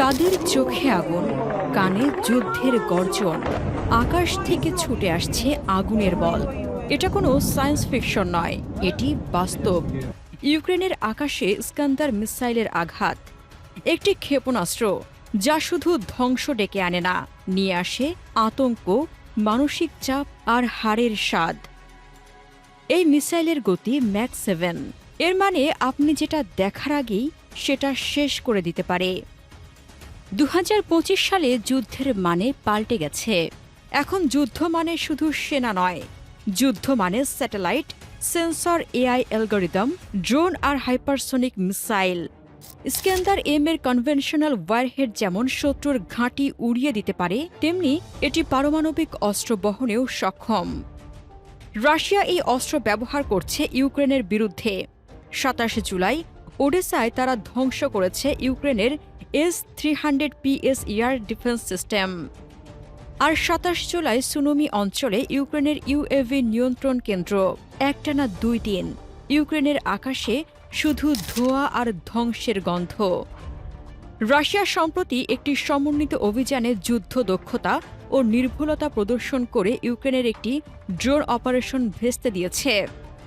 তাদের চোখে আগুন, কানে যুদ্ধের গর্জন, আকাশ থেকে ছুটে আসছে আগুনের বল। এটা কোনো সায়েন্স ফিকশন নয়, এটি বাস্তব। ইউক্রেনের আকাশে স্কান্দার মিসাইলের আঘাত, একটি ক্ষেপণাস্ত্র যা শুধু ধ্বংস ডেকে আনে না, নিয়ে আসে আতঙ্ক, মানসিক চাপ আর হাড়ের স্বাদ। এই মিসাইলের গতি ম্যাক সেভেন। এর মানে আপনি যেটা দেখার আগেই সেটা শেষ করে দিতে পারে। দু হাজার পঁচিশ সালে যুদ্ধের মানে পাল্টে গেছে। এখন যুদ্ধ মানে শুধু সেনা নয়। যুদ্ধ মানে satellite, sensor, AI algorithm, drone আর হাইপারসোনিক মিসাইল। স্ক্যান্দার এম এর কনভেনশনাল ওয়ারহেড যেমন শত্রুর ঘাঁটি উড়িয়ে দিতে পারে, তেমনি এটি পারমাণবিক অস্ত্র বহনেও সক্ষম। রাশিয়া এই অস্ত্র ব্যবহার করছে ইউক্রেনের বিরুদ্ধে। সাতাশে জুলাই ওডেসায় তারা ধ্বংস করেছে ইউক্রেনের S three hundred PS air defence system. আর সাতাশ জুলাই সুনমি অঞ্চলে ইউক্রেনের ইউএভি নিয়ন্ত্রণ কেন্দ্র, একটানা দুই দিন। ইউক্রেনের আকাশে শুধু ধোঁয়া আর ধ্বংসের গন্ধ। রাশিয়া সম্প্রতি একটি সমন্বিত অভিযানে যুদ্ধ দক্ষতা ও নির্ভুলতা প্রদর্শন করে ইউক্রেনের একটি ড্রোন অপারেশন ভেস্তে দিয়েছে।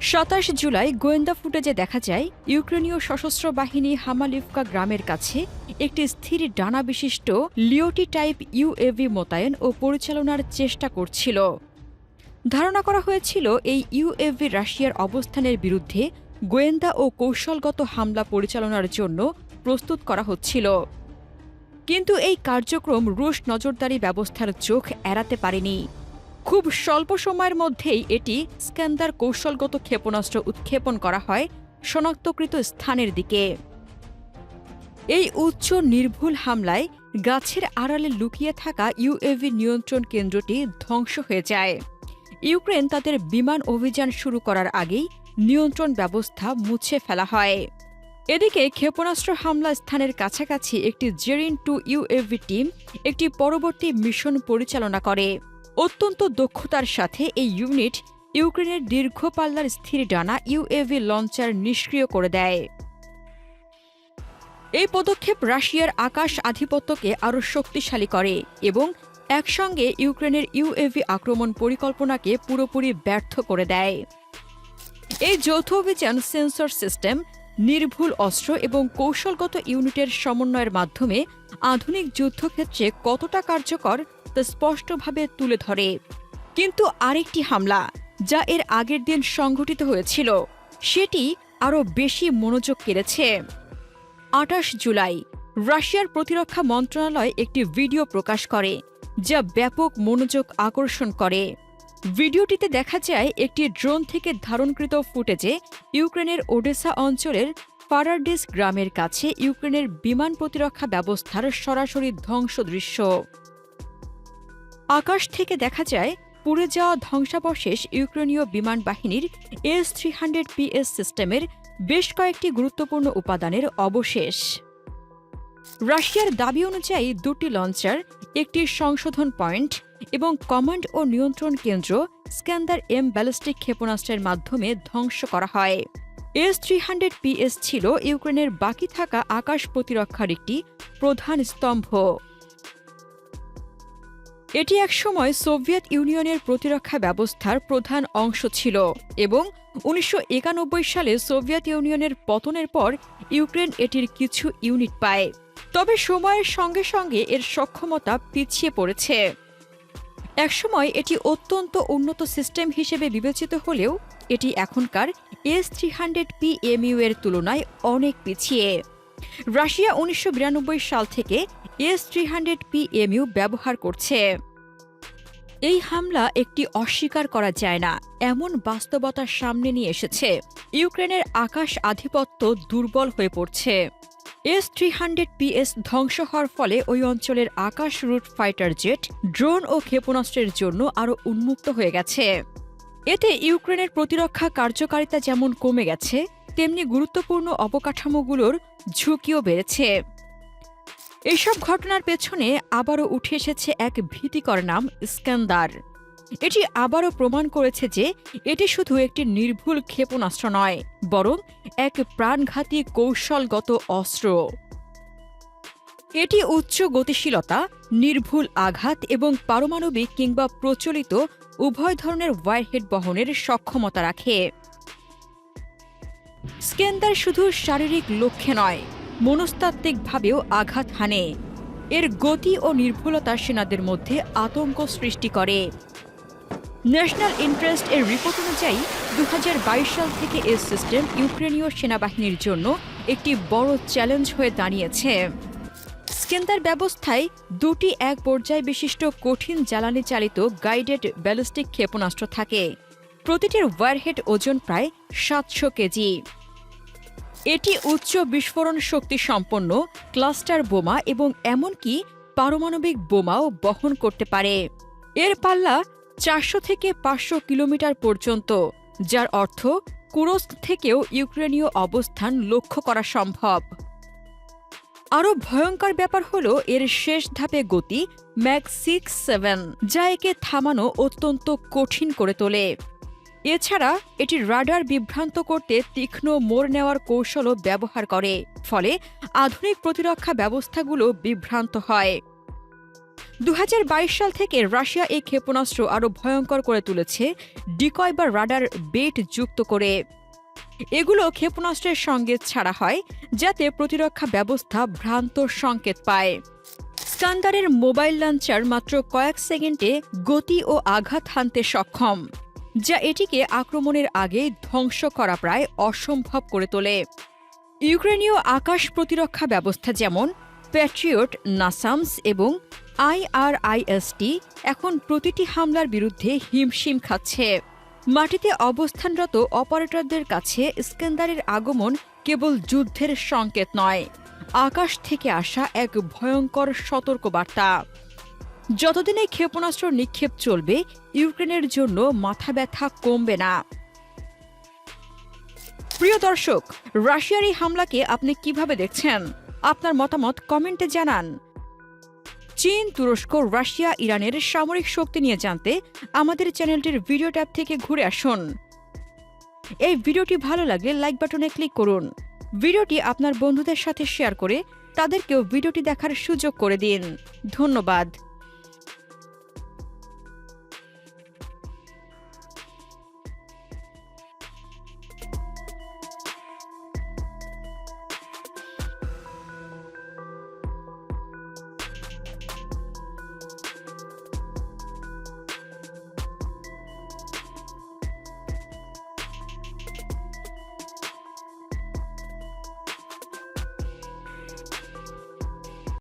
সাতাশ জুলাই গোয়েন্দা ফুটেজে দেখা যায়, ইউক্রেনীয় সশস্ত্র বাহিনী হামালিফকা গ্রামের কাছে একটি স্থির ডানা বিশিষ্ট লিওটি টাইপ ইউএভি মোতায়েন ও পরিচালনার চেষ্টা করছিল। ধারণা করা হয়েছিল, এই ইউএভি রাশিয়ার অবস্থানের বিরুদ্ধে গোয়েন্দা ও কৌশলগত হামলা পরিচালনার জন্য প্রস্তুত করা হচ্ছিল। কিন্তু এই কার্যক্রম রুশ নজরদারি ব্যবস্থার চোখ এড়াতে পারেনি। খুব স্বল্প সময়ের মধ্যেই এটি স্ক্যান্দার কৌশলগত ক্ষেপণাস্ত্র উৎক্ষেপণ করা হয় শনাক্তকৃত স্থানের দিকে। এই উচ্চ নির্ভুল হামলায় গাছের আড়ালে লুকিয়ে থাকা ইউএভি নিয়ন্ত্রণ কেন্দ্রটি ধ্বংস হয়ে যায়। ইউক্রেন তাদের বিমান অভিযান শুরু করার আগেই নিয়ন্ত্রণ ব্যবস্থা মুছে ফেলা হয়। এদিকে ক্ষেপণাস্ত্র হামলা স্থানের কাছাকাছি একটি জেরিন টু ইউএভি টিম একটি পরবর্তী মিশন পরিচালনা করে। অত্যন্ত দক্ষতার সাথে এই ইউনিট ইউক্রেনের দীর্ঘ পাল্লার স্থির ডানা ইউএভি লঞ্চার নিষ্ক্রিয় করে দেয়। এই পদক্ষেপ রাশিয়ার আকাশ আধিপত্যকে আরও শক্তিশালী করে এবং একসঙ্গে ইউক্রেনের ইউএভি আক্রমণ পরিকল্পনাকে পুরোপুরি ব্যর্থ করে দেয়। এই যৌথ অভিযান সেন্সর সিস্টেম নির্ভুল অস্ত্র এবং কৌশলগত ইউনিটের সমন্বয়ের মাধ্যমে আধুনিক যুদ্ধক্ষেত্রে কতটা কার্যকর স্পষ্টভাবে তুলে ধরে। কিন্তু আরেকটি হামলা, যা এর আগের দিন সংঘটিত হয়েছিল, সেটি আরও বেশি মনোযোগ কেড়েছে। আটাশ জুলাই, রাশিয়ার প্রতিরক্ষা মন্ত্রণালয় একটি ভিডিও প্রকাশ করে, যা ব্যাপক মনোযোগ আকর্ষণ করে। ভিডিওটিতে দেখা যায় একটি ড্রোন থেকে ধারণকৃত ফুটেজে ইউক্রেনের ওডেসা অঞ্চলের ফারারডিস গ্রামের কাছে ইউক্রেনের বিমান প্রতিরক্ষা ব্যবস্থার সরাসরি ধ্বংস দৃশ্য আকাশ থেকে দেখা যায়, পুড়ে যাওয়া ধ্বংসাবশেষ ইউক্রেনীয় বিমান বাহিনীর এস থ্রি হান্ড্রেড পিএস সিস্টেমের বেশ কয়েকটি গুরুত্বপূর্ণ উপাদানের অবশেষ। রাশিয়ার দাবি অনুযায়ী দুটি লঞ্চার, একটি সংশোধন পয়েন্ট এবং কমান্ড ও নিয়ন্ত্রণ কেন্দ্র স্ক্যান্দার এম ব্যালিস্টিক ক্ষেপণাস্ত্রের মাধ্যমে ধ্বংস করা হয়। এস থ্রি হান্ড্রেড পিএস ছিল ইউক্রেনের বাকি থাকা আকাশ প্রতিরক্ষার একটি প্রধান স্তম্ভ। এটি একসময় সোভিয়েত ইউনিয়নের প্রতিরক্ষা ব্যবস্থার প্রধান অংশ ছিল এবং উনিশশো একানব্বই সালে সোভিয়েত ইউনিয়নের পতনের পর ইউক্রেন এটির কিছু ইউনিট পায়। তবে সময়ের সঙ্গে সঙ্গে এর সক্ষমতা পিছিয়ে পড়েছে। একসময় এটি অত্যন্ত উন্নত সিস্টেম হিসেবে বিবেচিত হলেও এটি এখনকার এস থ্রি হান্ড্রেড পিএমইউ এর তুলনায় অনেক পিছিয়ে। রাশিয়া উনিশশো বিরানব্বই সাল থেকে এস থ্রি হান্ড্রেড পিএমইউ ব্যবহার করছে। এই হামলা একটি অস্বীকার করা যায় না, এমন বাস্তবতার সামনে নিয়ে এসেছে। ইউক্রেনের আকাশ আধিপত্য দুর্বল হয়ে পড়ছে। এস থ্রি হান্ড্রেড পিএস ধ্বংস হওয়ার ফলে ওই অঞ্চলের আকাশ রুট ফাইটার জেট, ড্রোন ও ক্ষেপণাস্ত্রের জন্য আরও উন্মুক্ত হয়ে গেছে। এতে ইউক্রেনের প্রতিরক্ষা কার্যকারিতা যেমন কমে গেছে, তেমনি গুরুত্বপূর্ণ অবকাঠামোগুলোর ঝুঁকিও বেড়েছে। এইসব ঘটনার পেছনে আবারও উঠে এসেছে এক ভীতিকর নাম স্ক্যান্দার এটি আবারও প্রমাণ করেছে যে এটি শুধু একটি নির্ভুল ক্ষেপণাস্ত্র নয়, বরং এক প্রাণঘাতী কৌশলগত অস্ত্র। এটি উচ্চ গতিশীলতা, নির্ভুল আঘাত এবং পারমাণবিক কিংবা প্রচলিত উভয় ধরনের ওয়ারহেড বহনের সক্ষমতা রাখে। স্কেন্দার শুধু শারীরিক লক্ষ্যে নয় মনস্তাত্ত্বিকভাবেও আঘাত হানে। এর গতি ও নির্ভুলতা সেনাদের মধ্যে আতঙ্ক সৃষ্টি করে। ন্যাশনাল ইন্টারেস্ট এর রিপোর্ট অনুযায়ী দু হাজার বাইশ সাল থেকে এই সিস্টেম ইউক্রেনীয় সেনাবাহিনীর জন্য একটি বড় চ্যালেঞ্জ হয়ে দাঁড়িয়েছে। স্কেন্দার ব্যবস্থায় দুটি এক পর্যায় বিশিষ্ট কঠিন জ্বালানি চালিত গাইডেড ব্যালিস্টিক ক্ষেপণাস্ত্র থাকে। প্রতিটির ওয়ারহেড ওজন প্রায় সাতশো কেজি। এটি উচ্চ বিস্ফোরণ শক্তি সম্পন্ন ক্লাস্টার বোমা এবং এমনকি পারমাণবিক বোমাও বহন করতে পারে। এর পাল্লা চারশো থেকে পাঁচশো কিলোমিটার পর্যন্ত, যার অর্থ কুরস্ক থেকেও ইউক্রেনীয় অবস্থান লক্ষ্য করা সম্ভব। আরও ভয়ঙ্কর ব্যাপার হল এর শেষ ধাপে গতি ম্যাক সিক্স সেভেন, যা একে থামানো অত্যন্ত কঠিন করে তোলে। এছাড়া এটি রাডার বিভ্রান্ত করতে তীক্ষ্ণ মোড় নেওয়ার কৌশলও ব্যবহার করে, ফলে আধুনিক প্রতিরক্ষা ব্যবস্থাগুলো বিভ্রান্ত হয়। দু হাজার বাইশ সাল থেকে রাশিয়া এই ক্ষেপণাস্ত্র আরও ভয়ঙ্কর করে তুলেছে, ডিকয় বা রাডার বেট যুক্ত করে। এগুলো ক্ষেপণাস্ত্রের সঙ্গে ছাড়া হয়, যাতে প্রতিরক্ষা ব্যবস্থা ভ্রান্ত সংকেত পায়। স্কান্দারের মোবাইল লঞ্চার মাত্র কয়েক সেকেন্ডে গতি ও আঘাত হানতে সক্ষম। যা এটিকে আক্রমণের আগে ধ্বংস করা প্রায় অসম্ভব করে তোলে। ইউক্রেনীয় আকাশ প্রতিরক্ষা ব্যবস্থা যেমন প্যাট্রিয়ট নাসামস এবং আইআরআইএসটি এখন প্রতিটি হামলার বিরুদ্ধে হিমশিম খাচ্ছে। মাটিতে অবস্থানরত অপারেটরদের কাছে স্কেন্দারের আগমন কেবল যুদ্ধের সংকেত নয়, আকাশ থেকে আসা এক ভয়ঙ্কর সতর্কবার্তা। যতদিন এই ক্ষেপণাস্ত্র নিক্ষেপ চলবে, ইউক্রেনের জন্য মাথা ব্যথা কমবে না। প্রিয় দর্শক, রাশিয়ার এই হামলাকে আপনি কীভাবে দেখছেন? আপনার মতামত কমেন্টে জানান। চীন, তুরস্ক, রাশিয়া, ইরানের সামরিক শক্তি নিয়ে জানতে আমাদের চ্যানেলটির ভিডিও ট্যাব থেকে ঘুরে আসুন। এই ভিডিওটি ভালো লাগলে লাইক বাটনে ক্লিক করুন। ভিডিওটি আপনার বন্ধুদের সাথে শেয়ার করে তাদেরকেও ভিডিওটি দেখার সুযোগ করে দিন। ধন্যবাদ।